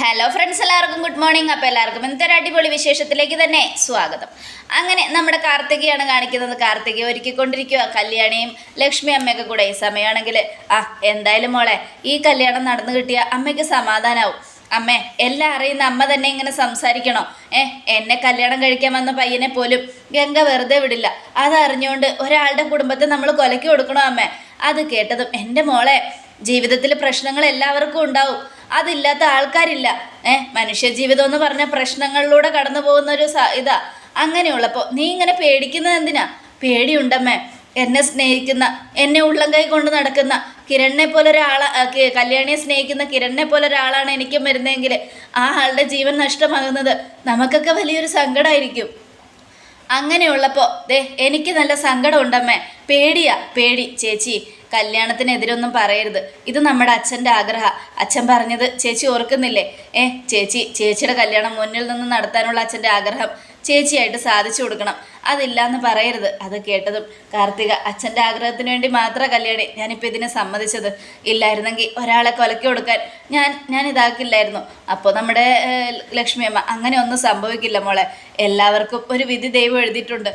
Hello friends എല്ലാവർക്കും good morning അപ്പോൾ എല്ലാവർക്കും ഇന്നത്തെ ഒരു അടിപൊളി വിശേഷത്തിലേക്ക് തന്നെ സ്വാഗതം. അങ്ങനെ നമ്മുടെ കാർത്തികയാണ് കാണിക്കുന്നത്. കാർത്തികയെ ഒരുക്കിക്കൊണ്ടിരിക്കുക കല്യാണിയും ലക്ഷ്മി അമ്മയൊക്കെ കൂടെ ഈ സമയമാണെങ്കിൽ. ആ എന്തായാലും മോളെ ഈ കല്യാണം നടന്നു കിട്ടിയ അമ്മയ്ക്ക് സമാധാനമാവും അമ്മേ എല്ലാം അറിയുന്ന അമ്മ തന്നെ ഇങ്ങനെ സംസാരിക്കണോ? ഏ എന്നെ കല്യാണം കഴിക്കാൻ വന്ന പയ്യനെ പോലും ഗംഗ വെറുതെ വിടില്ല. അതറിഞ്ഞുകൊണ്ട് ഒരാളുടെ കുടുംബത്തെ നമ്മൾ കൊലക്കി കൊടുക്കണോ അമ്മേ? അത് കേട്ടതും എന്റെ മോളെ ജീവിതത്തിൽ പ്രശ്നങ്ങൾ എല്ലാവർക്കും ഉണ്ടാവും. അതില്ലാത്ത ആൾക്കാരില്ല. ഏഹ് മനുഷ്യ ജീവിതം എന്ന് പറഞ്ഞ പ്രശ്നങ്ങളിലൂടെ കടന്നു പോകുന്ന ഒരു ഇതാ. അങ്ങനെയുള്ളപ്പോൾ നീ ഇങ്ങനെ പേടിക്കുന്നത് എന്തിനാ? പേടിയുണ്ടമ്മേ. എന്നെ സ്നേഹിക്കുന്ന എന്നെ ഉള്ളം കൈ കൊണ്ട് നടക്കുന്ന കിരണിനെ പോലെ ഒരാളെ കല്യാണിയെ സ്നേഹിക്കുന്ന കിരണിനെ പോലെ ഒരാളാണ് എനിക്കും വരുന്നതെങ്കിൽ ആ ആളുടെ ജീവൻ നഷ്ടമാകുന്നത് നമുക്കൊക്കെ വലിയൊരു സങ്കടമായിരിക്കും അങ്ങനെയുള്ളപ്പോൾ ദേ എനിക്ക് നല്ല സങ്കടം ഉണ്ടമ്മേ പേടിയാ പേടി. ചേച്ചി കല്യാണത്തിനെതിരൊന്നും പറയരുത്. ഇത് നമ്മുടെ അച്ഛന്റെ ആഗ്രഹ. അച്ഛൻ പറഞ്ഞത് ചേച്ചി ഓർക്കുന്നില്ലേ? ഏ ചേച്ചി ചേച്ചിയുടെ കല്യാണം മുന്നിൽ നിന്ന് നടത്താനുള്ള അച്ഛന്റെ ആഗ്രഹം ചേച്ചിയായിട്ട് സാധിച്ചു കൊടുക്കണം. അതില്ല എന്ന് പറയരുത്. അത് കേട്ടതും കാർത്തിക അച്ഛന്റെ ആഗ്രഹത്തിന് വേണ്ടി മാത്രം കല്യാണി. ഞാനിപ്പോൾ ഇതിനെ സമ്മതിച്ചത്. ഇല്ലായിരുന്നെങ്കിൽ ഒരാളെ കൊലക്കി കൊടുക്കാൻ ഞാൻ ഞാൻ ഇതാക്കില്ലായിരുന്നു. അപ്പോൾ നമ്മുടെ ലക്ഷ്മിയമ്മ അങ്ങനെ ഒന്നും സംഭവിക്കില്ല മോളെ. എല്ലാവർക്കും ഒരു വിധി ദൈവം എഴുതിയിട്ടുണ്ട്.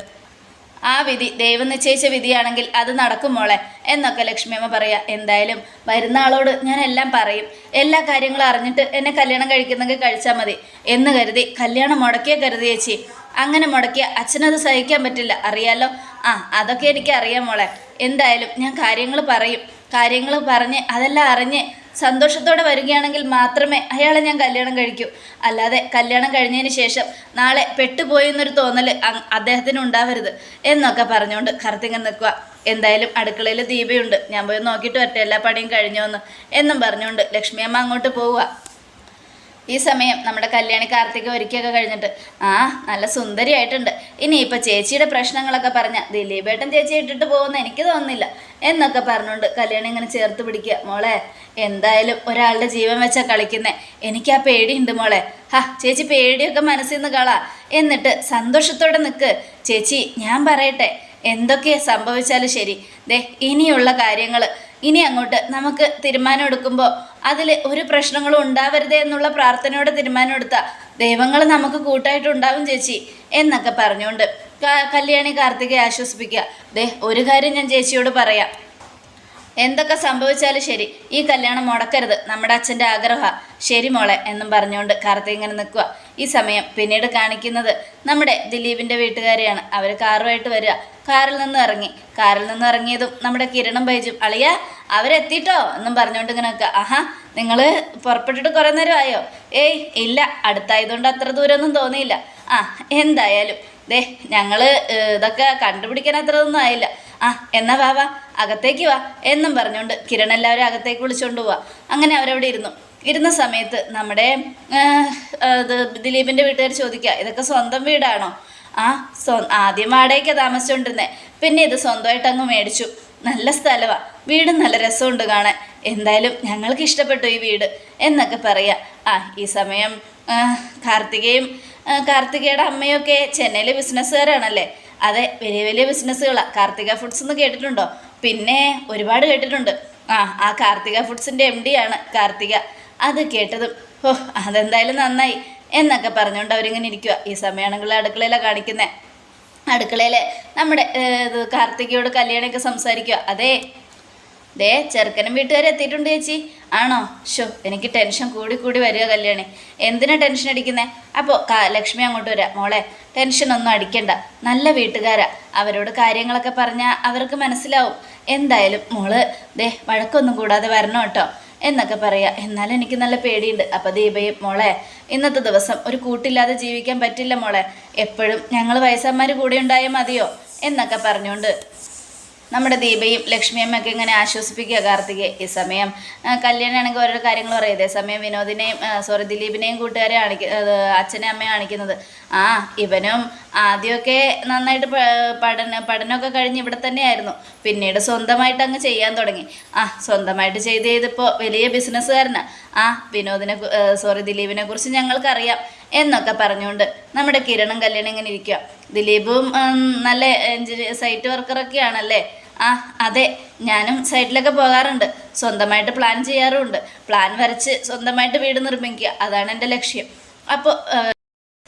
ആ വിധി ദൈവം നിശ്ചയിച്ച വിധിയാണെങ്കിൽ അത് നടക്കും മോളെ എന്നൊക്കെ ലക്ഷ്മിയമ്മ പറയാ. എന്തായാലും വരുന്ന ആളോട് ഞാൻ എല്ലാം പറയും. എല്ലാ കാര്യങ്ങളും അറിഞ്ഞിട്ട് എന്നെ കല്യാണം കഴിക്കുന്നെങ്കിൽ കഴിച്ചാൽ മതി. എന്ന് കരുതി കല്യാണം മുടക്കിയ കരുതി ചേച്ചി. അങ്ങനെ മുടക്കിയ അച്ഛനത് സഹിക്കാൻ പറ്റില്ല. അറിയാലോ? ആ അതൊക്കെ എനിക്ക് അറിയാം മോളെ. എന്തായാലും ഞാൻ കാര്യങ്ങൾ പറയും. കാര്യങ്ങൾ പറഞ്ഞ് അതെല്ലാം അറിഞ്ഞ് സന്തോഷത്തോടെ വരികയാണെങ്കിൽ മാത്രമേ അയാളെ ഞാൻ കല്യാണം കഴിക്കൂ. അല്ലാതെ കല്യാണം കഴിഞ്ഞതിന് ശേഷം നാളെ പെട്ടുപോയി എന്നൊരു തോന്നൽ അദ്ദേഹത്തിന് ഉണ്ടാവരുത് എന്നൊക്കെ പറഞ്ഞുകൊണ്ട് കറുത്തിങ്ങൻ നിൽക്കുക. എന്തായാലും അടുക്കളയിൽ ദീപയുണ്ട്. ഞാൻ പോയി നോക്കിയിട്ട് വരട്ടെ. എല്ലാ പണിയും കഴിഞ്ഞോന്ന് എന്നും പറഞ്ഞുകൊണ്ട് ലക്ഷ്മിയമ്മ അങ്ങോട്ട് പോവുക. ഈ സമയം നമ്മുടെ കല്യാണി കാർത്തിക ഒരുക്കിയൊക്കെ കഴിഞ്ഞിട്ട്. ആ നല്ല സുന്ദരിയായിട്ടുണ്ട്. ഇനി ഇപ്പൊ ചേച്ചിയുടെ പ്രശ്നങ്ങളൊക്കെ പറഞ്ഞ ദിലീപേട്ടൻ ചേച്ചി ഇട്ടിട്ട് പോകുന്ന എനിക്ക് തോന്നുന്നില്ല. എന്നൊക്കെ പറഞ്ഞുകൊണ്ട് കല്യാണി ഇങ്ങനെ ചേർത്ത് പിടിക്കുക. മോളെ എന്തായാലും ഒരാളുടെ ജീവൻ വെച്ചാൽ കളിക്കുന്നേ. എനിക്ക് ആ പേടിയുണ്ട് മോളെ. ഹാ ചേച്ചി പേടിയൊക്കെ മനസ്സിൽ നിന്ന് കളാ. എന്നിട്ട് സന്തോഷത്തോടെ നിൽക്ക് ചേച്ചി ഞാൻ പറയട്ടെ. എന്തൊക്കെ സംഭവിച്ചാലും ശരി. ദേ ഇനിയുള്ള കാര്യങ്ങൾ ഇനി അങ്ങോട്ട് നമുക്ക് തീരുമാനം എടുക്കുമ്പോൾ അതിൽ ഒരു പ്രശ്നങ്ങളും ഉണ്ടാവരുതേ എന്നുള്ള പ്രാർത്ഥനയോടെ തീരുമാനം എടുത്ത ദൈവങ്ങൾ നമുക്ക് കൂട്ടായിട്ടുണ്ടാവും ചേച്ചി എന്നൊക്കെ പറഞ്ഞുകൊണ്ട് കല്യാണി കാർത്തികയെ ആശ്വസിപ്പിക്കുക. ദേ ഒരു കാര്യം ഞാൻ ചേച്ചിയോട് പറയാം. എന്തൊക്കെ സംഭവിച്ചാലും ശരി. ഈ കല്യാണം മുടക്കരുത്. നമ്മുടെ അച്ഛന്റെ ആഗ്രഹ ശരി മോളെ എന്നും പറഞ്ഞുകൊണ്ട് കാർത്തി ഇങ്ങനെ നിൽക്കുക ഈ സമയം പിന്നീട് കാണിക്കുന്നത് നമ്മുടെ ദിലീപിന്റെ വീട്ടുകാരെയാണ്. അവർ കാറുമായിട്ട് വരിക. കാറിൽ നിന്ന് ഇറങ്ങി. കാറിൽ നിന്ന് ഇറങ്ങിയതും നമ്മുടെ കിരണം ബൈജും അളിയ അവരെത്തിയിട്ടോ എന്നും പറഞ്ഞുകൊണ്ട് ഇങ്ങനെ നിൽക്കുക. ആഹാ നിങ്ങൾ പുറപ്പെട്ടിട്ട് കുറേ നേരം ആയോ ഏയ് ഇല്ല. അടുത്തായതുകൊണ്ട് അത്ര ദൂരമൊന്നും തോന്നിയില്ല. ആ എന്തായാലും. ദേ ഞങ്ങൾ ഇതൊക്കെ കണ്ടുപിടിക്കാൻ അത്ര ഒന്നും ആയില്ല. ആ എന്നാ വാ വാ അകത്തേക്ക് വാ എന്നും പറഞ്ഞുകൊണ്ട് കിരൺ എല്ലാവരും അകത്തേക്ക് വിളിച്ചുകൊണ്ട് പോവാ. അങ്ങനെ അവരവിടെ ഇരുന്നു. ഇരുന്ന സമയത്ത് നമ്മുടെ ദിലീപിന്റെ വീട്ടുകാർ ചോദിക്കുക ഇതൊക്കെ സ്വന്തം വീടാണോ? ആ സ്വ ആദ്യം വാടകയ്ക്ക് താമസിച്ചുകൊണ്ടിരുന്നേ പിന്നെ ഇത് സ്വന്തമായിട്ട് അങ്ങ് മേടിച്ചു. നല്ല സ്ഥലമാണ് വീട് നല്ല രസമുണ്ട് കാണാൻ. എന്തായാലും ഞങ്ങൾക്ക് ഇഷ്ടപ്പെട്ടു ഈ വീട് എന്നൊക്കെ പറയാം. ആ ഈ സമയം കാർത്തികയും കാർത്തികയുടെ അമ്മയൊക്കെ ചെന്നൈയിലെ ബിസിനസ്സുകാരാണല്ലേ അതെ വലിയ വലിയ ബിസിനസ്സുകളാണ് കാർത്തിക ഫുഡ്സ് എന്ന് കേട്ടിട്ടുണ്ടോ? പിന്നെ ഒരുപാട് കേട്ടിട്ടുണ്ട്. ആ ആ കാർത്തിക ഫുഡ്സിന്റെ എം ആണ് കാർത്തിക. അത് കേട്ടതും ഓ അതെന്തായാലും നന്നായി എന്നൊക്കെ പറഞ്ഞുകൊണ്ട് അവരിങ്ങനെ ഇരിക്കുക ഈ സമയമാണെങ്കിൽ അടുക്കളയിലാണ് കാണിക്കുന്നത് അടുക്കളയിൽ നമ്മുടെ കാർത്തികയോട് കല്യാണിയൊക്കെ സംസാരിക്കുക അതെ ദേ ചെറുക്കനും വീട്ടുകാരും എത്തിയിട്ടുണ്ട് ചേച്ചി. ആണോ? ഷോ എനിക്ക് ടെൻഷൻ കൂടി കൂടി വരിക കല്യാണി. എന്തിനാ ടെൻഷൻ അടിക്കുന്നത് അപ്പോൾ ലക്ഷ്മി അങ്ങോട്ട് വരാം. മോളെ ടെൻഷൻ ഒന്നും അടിക്കണ്ട. നല്ല വീട്ടുകാരാ. അവരോട് കാര്യങ്ങളൊക്കെ പറഞ്ഞാൽ അവർക്ക് മനസ്സിലാവും. എന്തായാലും മോൾ ദേ വഴക്കൊന്നും കൂടാതെ വരണം കേട്ടോ. എന്നൊക്കെ പറയാ. എന്നാലും എനിക്ക് നല്ല പേടിയുണ്ട്. അപ്പം ദീപയും മോളെ ഇന്നത്തെ ദിവസം ഒരു കൂട്ടില്ലാതെ ജീവിക്കാൻ പറ്റില്ല മോളെ. എപ്പോഴും ഞങ്ങൾ വയസ്സന്മാർ കൂടെ ഉണ്ടായാൽ മതിയോ? എന്നൊക്കെ പറഞ്ഞുകൊണ്ട് നമ്മുടെ ദീപയും ലക്ഷ്മിയമ്മയൊക്കെ ഇങ്ങനെ ആശ്വസിപ്പിക്കുക കാർത്തികയെ ഈ സമയം കല്യാണമാണെങ്കിൽ ഓരോ കാര്യങ്ങൾ പറയും ഇതേ സമയം വിനോദിനെയും സോറി ദിലീപിനെയും കൂട്ടുകാരെ കാണിക്ക അച്ഛനെ അമ്മയും കാണിക്കുന്നത്. ആ ഇവനും ആദ്യമൊക്കെ നന്നായിട്ട് പഠന പഠനമൊക്കെ കഴിഞ്ഞ് ഇവിടെ തന്നെയായിരുന്നു. പിന്നീട് സ്വന്തമായിട്ട് അങ്ങ് ചെയ്യാൻ തുടങ്ങി. ആ സ്വന്തമായിട്ട് ചെയ്ത് ചെയ്തിപ്പോൾ വലിയ ബിസിനസ്സുകാരനാണ് ആ വിനോദിനെ സോറി ദിലീപിനെ കുറിച്ച് ഞങ്ങൾക്കറിയാം എന്നൊക്കെ പറഞ്ഞുകൊണ്ട് നമ്മുടെ കിരണും കല്യാണം ഇങ്ങനെ ഇരിക്കുക ദിലീപും നല്ല എഞ്ചിനീയർ സൈറ്റ് വർക്കറൊക്കെയാണല്ലേ? ആ അതെ ഞാനും സൈറ്റിലൊക്കെ പോകാറുണ്ട്. സ്വന്തമായിട്ട് പ്ലാൻ ചെയ്യാറുമുണ്ട് പ്ലാൻ വരച്ച് സ്വന്തമായിട്ട് വീട് നിർമ്മിക്കുക അതാണ് എന്റെ ലക്ഷ്യം. അപ്പോൾ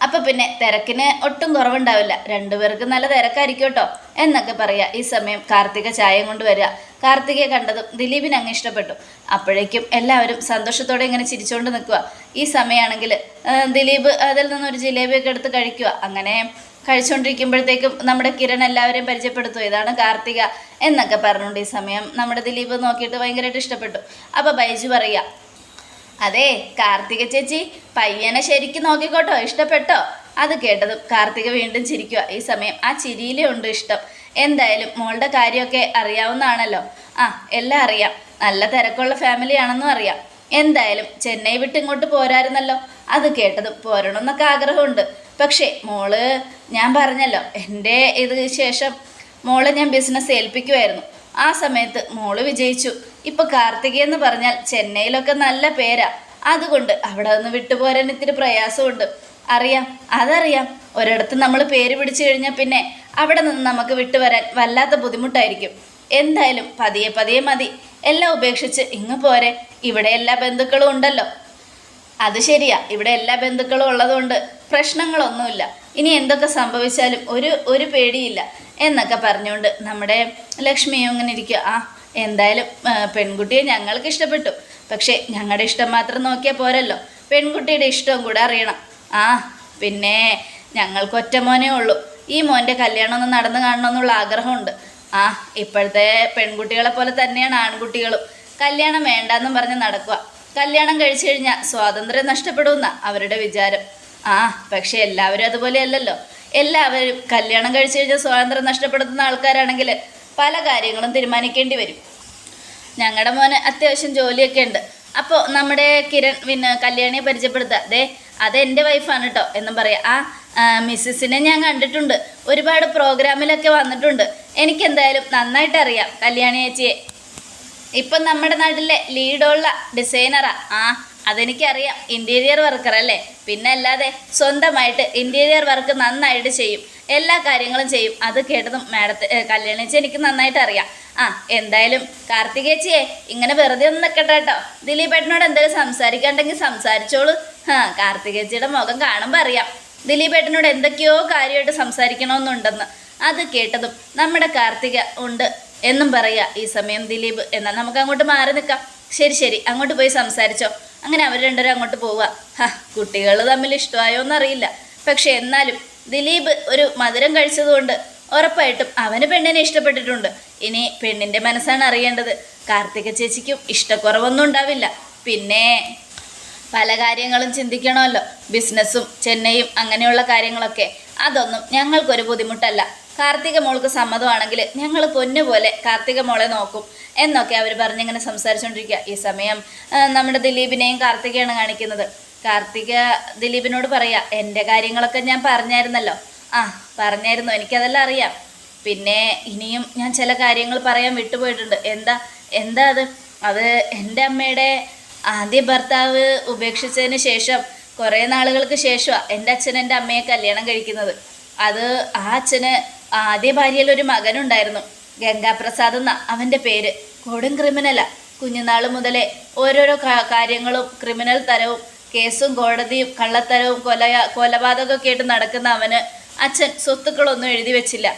അപ്പൊ പിന്നെ തിരക്കിന് ഒട്ടും കുറവുണ്ടാവില്ല. രണ്ടുപേർക്ക് നല്ല തിരക്കായിരിക്കും കേട്ടോ. എന്നൊക്കെ പറയാ ഈ സമയം കാർത്തിക ചായം കൊണ്ട് വരിക. കാർത്തികയെ കണ്ടതും ദിലീപിന് അങ്ങ് ഇഷ്ടപ്പെട്ടു. അപ്പോഴേക്കും എല്ലാവരും സന്തോഷത്തോടെ ഇങ്ങനെ ചിരിച്ചുകൊണ്ട് നിൽക്കുക ഈ സമയമാണെങ്കിൽ ദിലീപ് അതിൽ നിന്നൊരു ജിലേബിയൊക്കെ എടുത്ത് കഴിക്കുക അങ്ങനെ കഴിച്ചുകൊണ്ടിരിക്കുമ്പോഴത്തേക്കും നമ്മുടെ കിരൺ എല്ലാവരെയും പരിചയപ്പെടുത്തു ഇതാണ് കാർത്തിക എന്നൊക്കെ പറഞ്ഞുകൊണ്ട് ഈ സമയം നമ്മുടെ ദിലീപ് നോക്കിയിട്ട് ഭയങ്കരമായിട്ട് ഇഷ്ടപ്പെട്ടു. അപ്പോൾ ബൈജു പറയുക അതെ കാർത്തിക ചേച്ചി പയ്യനെ ശരിക്കും നോക്കിക്കോട്ടോ ഇഷ്ടപ്പെട്ടോ? അത് കേട്ടതും കാർത്തിക വീണ്ടും ചിരിക്കുക ഈ സമയം ആ ചിരിയിലേ ഉണ്ട് ഇഷ്ടം. എന്തായാലും മോളുടെ കാര്യമൊക്കെ അറിയാവുന്നതാണല്ലോ. ആ എല്ലാം അറിയാം. നല്ല തിരക്കുള്ള ഫാമിലി ആണെന്നും അറിയാം. എന്തായാലും ചെന്നൈ വിട്ട് ഇങ്ങോട്ട് പോരായിരുന്നല്ലോ. അത് കേട്ടതും പോരണമെന്നൊക്കെ ആഗ്രഹമുണ്ട്. പക്ഷേ മോൾ ഞാൻ പറഞ്ഞല്ലോ എന്റെ ഇത് ശേഷം മോളെ ഞാൻ ബിസിനസ് ഏൽപ്പിക്കുമായിരുന്നു ആ സമയത്ത് മോൾ വിജയിച്ചു. ഇപ്പൊ കാർത്തികയെന്ന് പറഞ്ഞാൽ ചെന്നൈയിലൊക്കെ നല്ല പേരാ. അതുകൊണ്ട് അവിടെ നിന്ന് വിട്ടുപോരാൻ ഇത്തിരി പ്രയാസമുണ്ട്. അറിയാം അതറിയാം. ഒരിടത്ത് നമ്മൾ പേര് പിടിച്ചു കഴിഞ്ഞാൽ പിന്നെ അവിടെ നിന്ന് നമുക്ക് വിട്ടുവരാൻ വല്ലാത്ത ബുദ്ധിമുട്ടായിരിക്കും. എന്തായാലും പതിയെ പതിയെ മതി. എല്ലാം ഉപേക്ഷിച്ച് ഇങ്ങ് പോരെ. ഇവിടെ എല്ലാ ബന്ധുക്കളും ഉണ്ടല്ലോ. അത് ശരിയാ ഇവിടെ എല്ലാ ബന്ധുക്കളും ഉള്ളതുകൊണ്ട് പ്രശ്നങ്ങളൊന്നുമില്ല. ഇനി എന്തൊക്കെ സംഭവിച്ചാലും ഒരു ഒരു പേടിയില്ല എന്നൊക്കെ പറഞ്ഞുകൊണ്ട് നമ്മുടെ ലക്ഷ്മിയും ഇങ്ങനെ ഇരിക്കുക ആ എന്തായാലും പെൺകുട്ടിയെ ഞങ്ങൾക്ക് ഇഷ്ടപ്പെട്ടു. പക്ഷേ ഞങ്ങളുടെ ഇഷ്ടം മാത്രം നോക്കിയാൽ പോരല്ലോ. പെൺകുട്ടിയുടെ ഇഷ്ടവും കൂടെ അറിയണം. ആ പിന്നെ ഞങ്ങൾക്ക് ഒറ്റ മോനേ ഉള്ളൂ. ഈ മോന്റെ കല്യാണം ഒന്ന് നടന്നു കാണണമെന്നുള്ള ആഗ്രഹമുണ്ട്. ആ ഇപ്പോഴത്തെ പെൺകുട്ടികളെ പോലെ തന്നെയാണ് ആൺകുട്ടികളും. കല്യാണം വേണ്ടെന്നും പറഞ്ഞ് നടക്കുക കല്യാണം കഴിച്ചു കഴിഞ്ഞാൽ സ്വാതന്ത്ര്യം നഷ്ടപ്പെടുമെന്ന അവരുടെ വിചാരം. ആ പക്ഷെ എല്ലാവരും അതുപോലെയല്ലല്ലോ. എല്ലാവരും കല്യാണം കഴിച്ചു കഴിഞ്ഞാൽ സ്വാതന്ത്ര്യം നഷ്ടപ്പെടുത്തുന്ന ആൾക്കാരാണെങ്കിൽ പല കാര്യങ്ങളും തീരുമാനിക്കേണ്ടി വരും. ഞങ്ങളുടെ മോന് അത്യാവശ്യം ജോലിയൊക്കെ ഉണ്ട്. അപ്പോൾ നമ്മുടെ കിരൺ പിന്നെ കല്യാണിയെ പരിചയപ്പെടുത്തുക അതെ അത് എന്റെ വൈഫാണ് കേട്ടോ എന്നും പറയാം. ആ മിസ്സിസിനെ ഞാൻ കണ്ടിട്ടുണ്ട്. ഒരുപാട് പ്രോഗ്രാമിലൊക്കെ വന്നിട്ടുണ്ട്. എനിക്കെന്തായാലും നന്നായിട്ട് അറിയാം കല്യാണി ചേച്ചിയെ ഇപ്പം നമ്മുടെ നാട്ടിലെ ലീഡുള്ള ഡിസൈനറാ ആ. അതെനിക്കറിയാം. ഇന്റീരിയർ വർക്കർ അല്ലേ? പിന്നെ അല്ലാതെ സ്വന്തമായിട്ട് ഇന്റീരിയർ വർക്ക് നന്നായിട്ട് ചെയ്യും. എല്ലാ കാര്യങ്ങളും ചെയ്യും. അത് കേട്ടതും മാഡത്തെ കല്യാണിച്ച് എനിക്ക് നന്നായിട്ട് അറിയാം. ആ എന്തായാലും കാർത്തികേച്ചിയെ ഇങ്ങനെ വെറുതെ ഒന്നും നിൽക്കട്ടെ കേട്ടോ. ദിലീപേട്ടനോട് എന്തെങ്കിലും സംസാരിക്കാണ്ടെങ്കിൽ സംസാരിച്ചോളൂ. ആ കാർത്തികേച്ചിയുടെ മുഖം കാണുമ്പോൾ അറിയാം. ദിലീപേട്ടനോട് എന്തൊക്കെയോ കാര്യമായിട്ട് സംസാരിക്കണമെന്നുണ്ടെന്ന്. അത് കേട്ടതും നമ്മുടെ കാർത്തിക ഉണ്ട് എന്നും പറയുക ഈ സമയം ദിലീപ് എന്നാൽ നമുക്ക് അങ്ങോട്ട് മാറി നിൽക്കാം ശരി ശരി അങ്ങോട്ട് പോയി സംസാരിച്ചോ. അങ്ങനെ അവർ രണ്ടുപേരും അങ്ങോട്ട് പോവുക. കുട്ടികൾ തമ്മിൽ ഇഷ്ടമായോ എന്നറിയില്ല പക്ഷെ എന്നാലും ദിലീപ് ഒരു മധുരം കഴിച്ചതുകൊണ്ട് ഉറപ്പായിട്ടും അവന് പെണ്ണിനെ ഇഷ്ടപ്പെട്ടിട്ടുണ്ട്. ഇനി പെണ്ണിന്റെ മനസ്സാണ് അറിയേണ്ടത്. കാർത്തിക ചേച്ചിക്കും ഇഷ്ടക്കുറവൊന്നും ഉണ്ടാവില്ല. പിന്നെ പല കാര്യങ്ങളും ചിന്തിക്കണമല്ലോ. ബിസിനസ്സും ചെന്നൈയും അങ്ങനെയുള്ള കാര്യങ്ങളൊക്കെ. അതൊന്നും ഞങ്ങൾക്കൊരു ബുദ്ധിമുട്ടല്ല. കാർത്തിക മോൾക്ക് സമ്മതമാണെങ്കിൽ ഞങ്ങൾ പൊന്നുപോലെ കാർത്തിക മോളെ നോക്കും എന്നൊക്കെ അവർ പറഞ്ഞിങ്ങനെ സംസാരിച്ചുകൊണ്ടിരിക്കുക. ഈ സമയം നമ്മുടെ ദിലീപിനെയും കാർത്തികയാണ് കാണിക്കുന്നത്. കാർത്തിക ദിലീപിനോട് പറയാ എന്റെ കാര്യങ്ങളൊക്കെ ഞാൻ പറഞ്ഞായിരുന്നല്ലോ. ആ പറഞ്ഞായിരുന്നു. എനിക്കതെല്ലാം അറിയാം. പിന്നെ ഇനിയും ഞാൻ ചില കാര്യങ്ങൾ പറയാൻ വിട്ടുപോയിട്ടുണ്ട്. എന്താ എന്താ അത്? അത് എന്റെ അമ്മയുടെ ആദ്യ ഭർത്താവ് ഉപേക്ഷിച്ചതിന് ശേഷം കുറേ നാളുകൾക്ക് ശേഷമാണ് എന്റെ അച്ഛൻ എന്റെ അമ്മയെ കല്യാണം കഴിക്കുന്നത്. അത് ആ അച്ഛന് ആദ്യ ഭാര്യയിൽ ഒരു മകനുണ്ടായിരുന്നു. ഗംഗാപ്രസാദ് എന്ന അവന്റെ പേര്. കൊടും ക്രിമിനലാ. കുഞ്ഞുനാൾ മുതലേ ഓരോരോ കാര്യങ്ങളും ക്രിമിനൽ തരവും കേസും കോടതിയും കള്ളത്തരവും കൊല കൊലപാതകമൊക്കെ ആയിട്ട് നടക്കുന്ന അവന് അച്ഛൻ സ്വത്തുക്കളൊന്നും എഴുതി വെച്ചില്ല.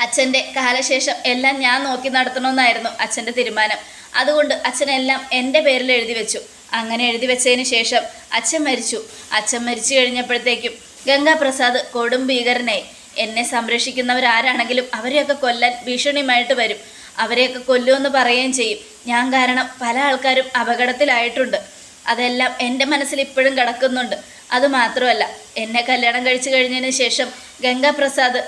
അച്ഛന്റെ കാലശേഷം എല്ലാം ഞാൻ നോക്കി നടത്തണമെന്നായിരുന്നു അച്ഛന്റെ തീരുമാനം. അതുകൊണ്ട് അച്ഛനെല്ലാം എന്റെ പേരിൽ എഴുതി വെച്ചു. അങ്ങനെ എഴുതി വെച്ചതിന് ശേഷം അച്ഛൻ മരിച്ചു. അച്ഛൻ മരിച്ചു കഴിഞ്ഞപ്പോഴത്തേക്കും ഗംഗാപ്രസാദ് കൊടും ഭീകരനായി. എന്നെ സംരക്ഷിക്കുന്നവരാരാണെങ്കിലും അവരെയൊക്കെ കൊല്ലാൻ ഭീഷണിയുമായിട്ട് വരും. അവരെയൊക്കെ കൊല്ലുമെന്ന് പറയുകയും ചെയ്യും. ഞാൻ കാരണം പല ആൾക്കാരും അപകടത്തിലായിട്ടുണ്ട്. അതെല്ലാം എന്റെ മനസ്സിൽ ഇപ്പോഴും കിടക്കുന്നുണ്ട്. അതുമാത്രമല്ല എന്നെ കല്യാണം കഴിച്ചു കഴിഞ്ഞതിന് ശേഷം ഗംഗാപ്രസാദ്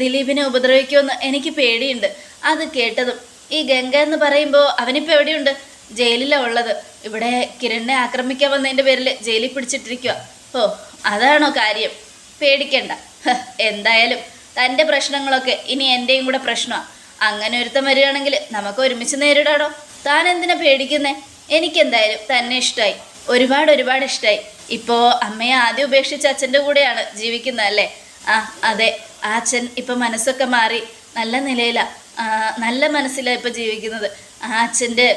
ദിലീപിനെ ഉപദ്രവിക്കുമെന്ന് എനിക്ക് പേടിയുണ്ട്. അത് കേട്ടതും ഈ ഗംഗ എന്ന് പറയുമ്പോൾ അവനിപ്പോൾ എവിടെയുണ്ട്? ജയിലിലാണ് ഉള്ളത്. ഇവിടെ കിരണിനെ ആക്രമിക്കാൻ വന്നതിന്റെ പേരിൽ ജയിലിൽ പിടിച്ചിട്ടിരിക്കുക ഓ അതാണോ കാര്യം? പേടിക്കണ്ട. എന്തായാലും തന്റെ പ്രശ്നങ്ങളൊക്കെ ഇനി എന്റെയും കൂടെ പ്രശ്നമാണ് അങ്ങനെ ഒരുത്തം വരികയാണെങ്കിൽ നമുക്ക് ഒരുമിച്ച് നേരിടാടോ? താൻ എന്തിനാ പേടിക്കുന്നേ? എനിക്കെന്തായാലും തന്നെ ഇഷ്ടമായി ഒരുപാട് ഒരുപാട് ഇഷ്ടമായി ഇപ്പോൾ അമ്മയെ ആദ്യം ഉപേക്ഷിച്ച് അച്ഛന്റെ കൂടെയാണ് ജീവിക്കുന്നത് അല്ലേ? ആ അതെ. ആ അച്ഛൻ ഇപ്പം മനസ്സൊക്കെ മാറി നല്ല നിലയിലാണ് നല്ല മനസ്സിലാണ് ഇപ്പോൾ ജീവിക്കുന്നത്. ആ അച്ഛന്റെ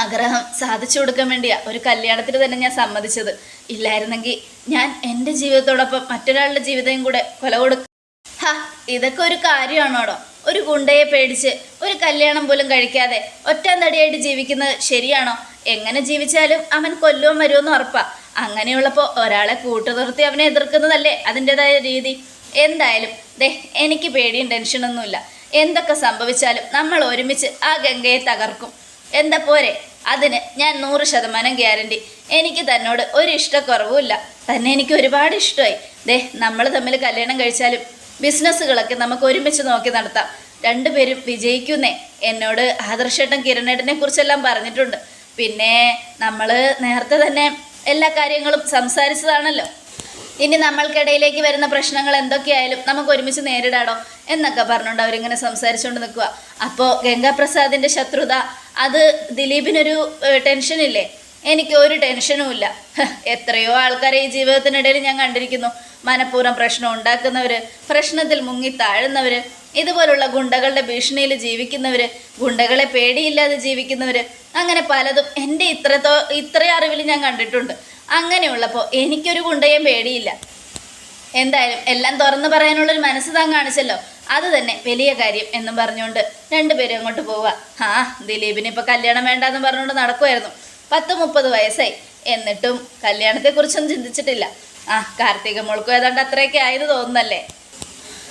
ആഗ്രഹം സാധിച്ചു കൊടുക്കാൻ വേണ്ടിയാ ഒരു കല്യാണത്തിന് തന്നെ ഞാൻ സമ്മതിച്ചത്. ഇല്ലായിരുന്നെങ്കിൽ ഞാൻ എന്റെ ജീവിതത്തോടൊപ്പം മറ്റൊരാളുടെ ജീവിതം കൂടെ കൊല കൊടുക്കും ഹാ ഇതൊക്കെ ഒരു കാര്യമാണോടോ? ഒരു ഗുണ്ടയെ പേടിച്ച് ഒരു കല്യാണം പോലും കഴിക്കാതെ ഒറ്റ തടിയായിട്ട് ജീവിക്കുന്നത് ശരിയാണോ? എങ്ങനെ ജീവിച്ചാലും അവൻ കൊല്ലുവാൻ വരുമെന്ന് ഉറപ്പാ. അങ്ങനെയുള്ളപ്പോൾ ഒരാളെ കൂട്ടുനിർത്തി അവനെ എതിർക്കുന്നതല്ലേ അതിന്റെതായ രീതി. എന്തായാലും ദേ എനിക്ക് പേടിയും ടെൻഷനൊന്നുമില്ല എന്തൊക്കെ സംഭവിച്ചാലും നമ്മൾ ഒരുമിച്ച് ആ ഗംഗയെ തകർക്കും. എന്താ പോരെ? അതിന് ഞാൻ നൂറ് ശതമാനം ഗ്യാരണ്ടി. എനിക്ക് തന്നോട് ഒരു ഇഷ്ടക്കുറവുമില്ല. തന്നെ എനിക്ക് ഒരുപാട് ഇഷ്ടമായി. ദേ നമ്മൾ തമ്മിൽ കല്യാണം കഴിച്ചാലും ബിസിനസ്സുകളൊക്കെ നമുക്ക് ഒരുമിച്ച് നോക്കി നടത്താം. രണ്ടുപേരും വിജയിക്കുന്നേ. എന്നോട് ആദർശേട്ടൻ കിരണേട്ടനെ കുറിച്ചെല്ലാം പറഞ്ഞിട്ടുണ്ട്. പിന്നെ നമ്മൾ നേരത്തെ തന്നെ എല്ലാ കാര്യങ്ങളും സംസാരിച്ചതാണല്ലോ. ഇനി നമ്മൾക്കിടയിലേക്ക് വരുന്ന പ്രശ്നങ്ങൾ എന്തൊക്കെയായാലും നമുക്ക് ഒരുമിച്ച് നേരിടാടോ എന്നൊക്കെ പറഞ്ഞുകൊണ്ട് അവരിങ്ങനെ സംസാരിച്ചുകൊണ്ട് നിൽക്കുക. അപ്പോൾ ഗംഗാപ്രസാദിന്റെ ശത്രുത അത് ദിലീപിനൊരു ടെൻഷനില്ലേ? എനിക്ക് ഒരു ടെൻഷനും ഇല്ല എത്രയോ ആൾക്കാരെ ഈ ജീവിതത്തിനിടയിൽ ഞാൻ കണ്ടിരിക്കുന്നു. മനഃപൂർവം പ്രശ്നം ഉണ്ടാക്കുന്നവർ പ്രശ്നത്തിൽ മുങ്ങി താഴുന്നവർ ഇതുപോലുള്ള ഗുണ്ടകളുടെ ഭീഷണിയിൽ ജീവിക്കുന്നവർ ഗുണ്ടകളെ പേടിയില്ലാതെ ജീവിക്കുന്നവർ അങ്ങനെ പലതും എന്റെ ഇത്രത്തോ ഇത്ര അറിവിൽ ഞാൻ കണ്ടിട്ടുണ്ട്. അങ്ങനെയുള്ളപ്പോൾ എനിക്കൊരു ഗുണ്ടയും പേടിയില്ല. എന്തായാലും എല്ലാം തുറന്നു പറയാനുള്ളൊരു മനസ്സ് താൻ കാണിച്ചല്ലോ. അത് തന്നെ വലിയ കാര്യം എന്നും പറഞ്ഞുകൊണ്ട് രണ്ടുപേരും അങ്ങോട്ട് പോവുക. ആ ദിലീപിന് ഇപ്പോൾ കല്യാണം വേണ്ടാന്ന് പറഞ്ഞുകൊണ്ട് നടക്കുമായിരുന്നു പത്ത് മുപ്പത് വയസ്സായി. എന്നിട്ടും കല്യാണത്തെക്കുറിച്ചൊന്നും ചിന്തിച്ചിട്ടില്ല. ആ കാർത്തിക മോൾക്കും ഏതാണ്ട് അത്രയൊക്കെ ആയത് തോന്നുന്നല്ലേ?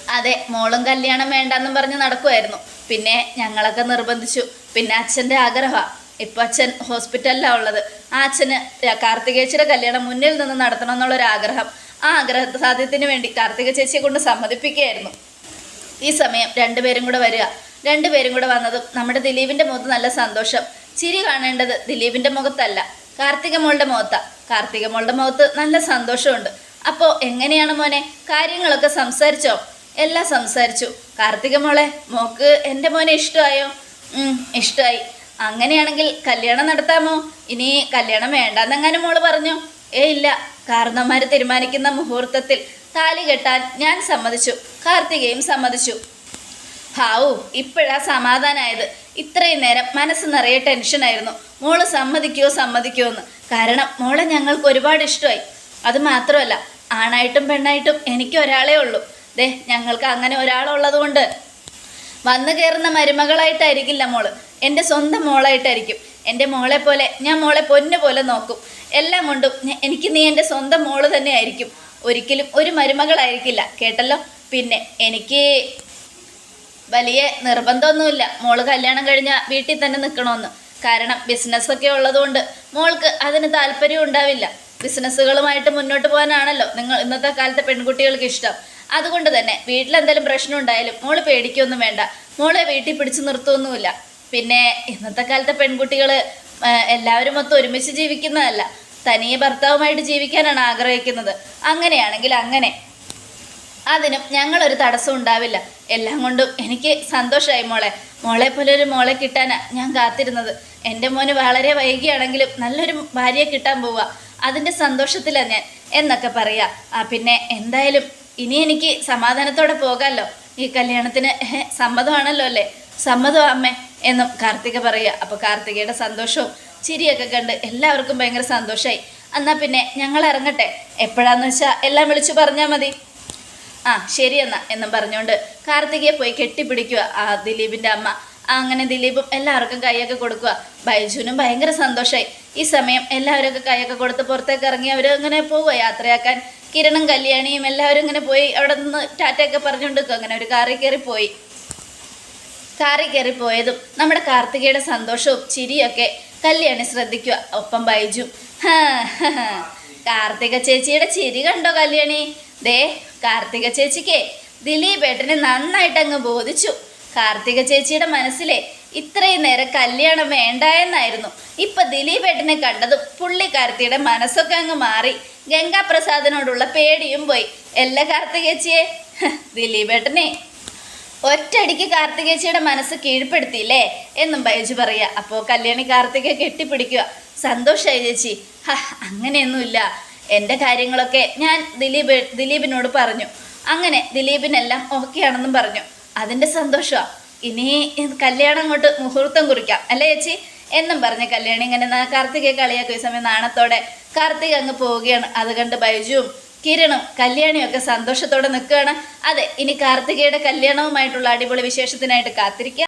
അതെ മോളും കല്യാണം വേണ്ടെന്നും പറഞ്ഞ് നടക്കുമായിരുന്നു പിന്നെ ഞങ്ങളൊക്കെ നിർബന്ധിച്ചു. പിന്നെ അച്ഛന്റെ ആഗ്രഹമാണ് ഇപ്പം അച്ഛൻ ഹോസ്പിറ്റലിലാണ് ഉള്ളത്. ആ അച്ഛന് കാർത്തികേച്ചിയുടെ കല്യാണം മുന്നിൽ നിന്ന് നടത്തണം എന്നുള്ള ഒരു ആഗ്രഹം. ആ ആഗ്രഹ സാധ്യത്തിന് വേണ്ടി കാർത്തിക ചേച്ചിയെ കൊണ്ട് സമ്മതിപ്പിക്കുകയായിരുന്നു. ഈ സമയം രണ്ടുപേരും കൂടെ വരിക. രണ്ടുപേരും കൂടെ വന്നതും നമ്മുടെ ദിലീപിന്റെ മുഖത്ത് നല്ല സന്തോഷം. ചിരി കാണേണ്ടത് ദിലീപിന്റെ മുഖത്തല്ല. കാർത്തിക മോളുടെ മുഖത്ത. കാർത്തിക മോളുടെ മുഖത്ത് നല്ല സന്തോഷമുണ്ട്. അപ്പോ എങ്ങനെയാണ് മോനെ? കാര്യങ്ങളൊക്കെ സംസാരിച്ചോ? എല്ലാം സംസാരിച്ചു. കാർത്തിക മോളെ മോക്ക് എന്റെ മോനെ ഇഷ്ടമായോ? ഇഷ്ടമായി. അങ്ങനെയാണെങ്കിൽ കല്യാണം നടത്താമോ? ഇനി കല്യാണം വേണ്ടാന്നെങ്ങാനും മോൾ പറഞ്ഞു. ഏ ഇല്ല. കാരണവന്മാർ തീരുമാനിക്കുന്ന മുഹൂർത്തത്തിൽ താലി കെട്ടാൻ ഞാൻ സമ്മതിച്ചു. കാർത്തികയും സമ്മതിച്ചു. ഹാവു ഇപ്പോഴാ സമാധാനമായത് ഇത്രയും നേരം മനസ്സ് നിറയെ ടെൻഷനായിരുന്നു മോൾ സമ്മതിക്കുമോ സമ്മതിക്കുമോ എന്ന്. കാരണം മോളെ ഞങ്ങൾക്ക് ഒരുപാട് ഇഷ്ടമായി. അത് മാത്രമല്ല ആണായിട്ടും പെണ്ണായിട്ടും എനിക്ക് ഒരാളേ ഉള്ളൂ. ദേ ഞങ്ങൾക്ക് അങ്ങനെ ഒരാളുള്ളത് കൊണ്ട്. വന്നു കയറുന്ന മരുമകളായിട്ടായിരിക്കില്ല മോൾ. എന്റെ സ്വന്തം മോളായിട്ടായിരിക്കും. എന്റെ മോളെ പോലെ ഞാൻ മോളെ പൊന്നു പോലെ നോക്കും. എല്ലാം കൊണ്ടും എനിക്ക് നീ എന്റെ സ്വന്തം മോൾ തന്നെ ആയിരിക്കും ഒരിക്കലും ഒരു മരുമകളായിരിക്കില്ല. കേട്ടല്ലോ? പിന്നെ എനിക്ക് വലിയ നിർബന്ധമൊന്നുമില്ല. മോൾ കല്യാണം കഴിഞ്ഞാൽ വീട്ടിൽ തന്നെ നിൽക്കണമെന്ന് കാരണം ബിസിനസ്സൊക്കെ ഉള്ളതുകൊണ്ട് മോൾക്ക് അതിന് താല്പര്യം ഉണ്ടാവില്ല. ബിസിനസ്സുകളുമായിട്ട് മുന്നോട്ട് പോകാനാണല്ലോ നിങ്ങൾ ഇന്നത്തെ കാലത്തെ പെൺകുട്ടികൾക്ക് ഇഷ്ടം. അതുകൊണ്ട് തന്നെ വീട്ടിലെന്തെങ്കിലും പ്രശ്നം ഉണ്ടായാലും മോൾ പേടിക്കൊന്നും വേണ്ട. മോളെ വീട്ടിൽ പിടിച്ചു നിർത്തുമൊന്നുമില്ല പിന്നെ ഇന്നത്തെ കാലത്തെ പെൺകുട്ടികൾ എല്ലാവരും മൊത്തം ഒരുമിച്ച് ജീവിക്കുന്നതല്ല. തനിയെ ഭർത്താവുമായിട്ട് ജീവിക്കാനാണ് ആഗ്രഹിക്കുന്നത്. അങ്ങനെയാണെങ്കിൽ അങ്ങനെ അതിനും ഞങ്ങളൊരു തടസ്സം ഉണ്ടാവില്ല. എല്ലാം കൊണ്ടും എനിക്ക് സന്തോഷമായി മോളെ. മോളെ പോലെ ഒരു മോളെ കിട്ടാനാ ഞാൻ കാത്തിരുന്നത്. എന്റെ മോന് വളരെ വൈകിയാണെങ്കിലും നല്ലൊരു ഭാര്യയെ കിട്ടാൻ പോവുക അതിന്റെ സന്തോഷത്തിലാണ് ഞാൻ എന്നൊക്കെ പറയാ. ആ പിന്നെ എന്തായാലും ഇനി എനിക്ക് സമാധാനത്തോടെ പോകാമല്ലോ ഈ കല്യാണത്തിന് സമ്മതമാണല്ലോ അല്ലേ? സമ്മതം അമ്മേ എന്നും കാർത്തിക പറയുക അപ്പോൾ കാർത്തികയുടെ സന്തോഷവും ചിരിയൊക്കെ കണ്ട് എല്ലാവർക്കും ഭയങ്കര സന്തോഷമായി എന്നാൽ പിന്നെ ഞങ്ങൾ ഇറങ്ങട്ടെ. എപ്പോഴാന്ന് വെച്ചാൽ എല്ലാം വിളിച്ചു പറഞ്ഞാൽ മതി. ആ ശരി എന്നാ പറഞ്ഞുകൊണ്ട് കാർത്തികയെ പോയി കെട്ടിപ്പിടിക്കുക. ആ ദിലീപിന്റെ അമ്മ. അങ്ങനെ ദിലീപും എല്ലാവർക്കും കൈയൊക്കെ കൊടുക്കുക. ബൈജുവിനും ഭയങ്കര സന്തോഷമായി ഈ സമയം എല്ലാവരൊക്കെ കൈയൊക്കെ കൊടുത്ത് പുറത്തേക്ക് ഇറങ്ങി അവർ അങ്ങനെ പോവുക യാത്രയാക്കാൻ. കിരണും കല്യാണിയും എല്ലാവരും ഇങ്ങനെ പോയി അവിടെ നിന്ന് ടാറ്റയൊക്കെ പറഞ്ഞുകൊണ്ട് നിൽക്കും. അങ്ങനെ ഒരു കാറിൽ കയറി പോയി. കാറിൽ കയറി പോയതും നമ്മുടെ കാർത്തികയുടെ സന്തോഷവും ചിരിയൊക്കെ കല്യാണി ശ്രദ്ധിക്കുക. ഒപ്പം ബൈജു. കാർത്തിക ചേച്ചിയുടെ ചിരി കണ്ടോ കല്യാണി? ദേ കാർത്തിക ചേച്ചിക്ക് ദിലീപ് ഏട്ടനെ നന്നായിട്ട് അങ്ങ് ബോധിച്ചു. കാർത്തിക ചേച്ചിയുടെ മനസ്സിലെ ഇത്രയും നേരം കല്യാണം വേണ്ട എന്നായിരുന്നു ഇപ്പൊ ദിലീപ് ഏട്ടനെ കണ്ടതും പുള്ളിക്കാർത്തിയുടെ മനസ്സൊക്കെ അങ്ങ് മാറി. ഗംഗാപ്രസാദിനോടുള്ള പേടിയും പോയി. എല്ലാ കാർത്തികേച്ചിയെ ദിലീപ് ഏട്ടനെ ഒറ്റടിക്ക് കാർത്തികേച്ചിയുടെ മനസ്സ് കീഴ്പ്പെടുത്തിയില്ലേ എന്നും ബൈജു പറയുക അപ്പോൾ കല്യാണി കാർത്തിക കെട്ടിപ്പിടിക്കുക. സന്തോഷമായി ചേച്ചി. അങ്ങനെയൊന്നുമില്ല. എന്റെ കാര്യങ്ങളൊക്കെ ഞാൻ ദിലീപ് ദിലീപിനോട് പറഞ്ഞു. അങ്ങനെ ദിലീപിനെല്ലാം ഓക്കെ ആണെന്നും പറഞ്ഞു. അതിന്റെ സന്തോഷമാണ് ഇനി കല്യാണം അങ്ങോട്ട് മുഹൂർത്തം കുറിക്കാം. അല്ലേ ചേച്ചി? എന്നും പറഞ്ഞ് കല്യാണി ഇങ്ങനെ കാർത്തികയെ കളിയാക്കിയ സമയം നാണത്തോടെ കാർത്തിക അങ്ങ് പോവുകയാണ്. അത് കണ്ട് ബൈജുവും കിരണും കല്യാണിയൊക്കെ സന്തോഷത്തോടെ നിൽക്കുകയാണ്. അതെ ഇനി കാർത്തികയുടെ കല്യാണവുമായിട്ടുള്ള അടിപൊളി വിശേഷത്തിനായിട്ട് കാത്തിരിക്കുക